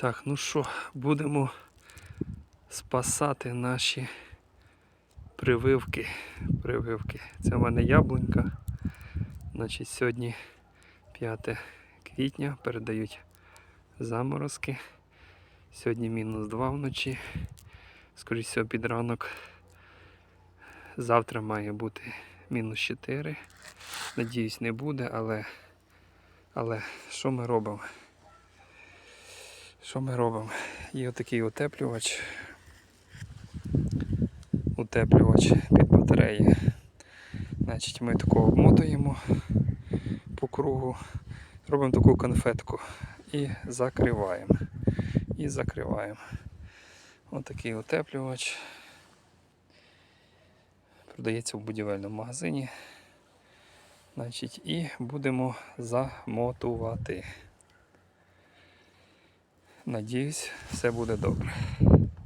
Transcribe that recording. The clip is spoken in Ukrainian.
Так, ну що, будемо спасати наші прививки. прививки. Це в мене яблунька. Значить, сьогодні 5 квітня передають заморозки. Сьогодні мінус 2 вночі. Скоріше всього під ранок. Завтра має бути мінус 4. Надіюсь, не буде, але, але що ми робимо? Що ми робимо? Є отакий утеплювач. Утеплювач під батареї. Значить, ми такого обмотуємо по кругу, робимо таку конфетку і закриваємо. І закриваємо. Отакий утеплювач. Продається в будівельному магазині. Значить, і будемо замотувати. Надіюсь, все буде добре.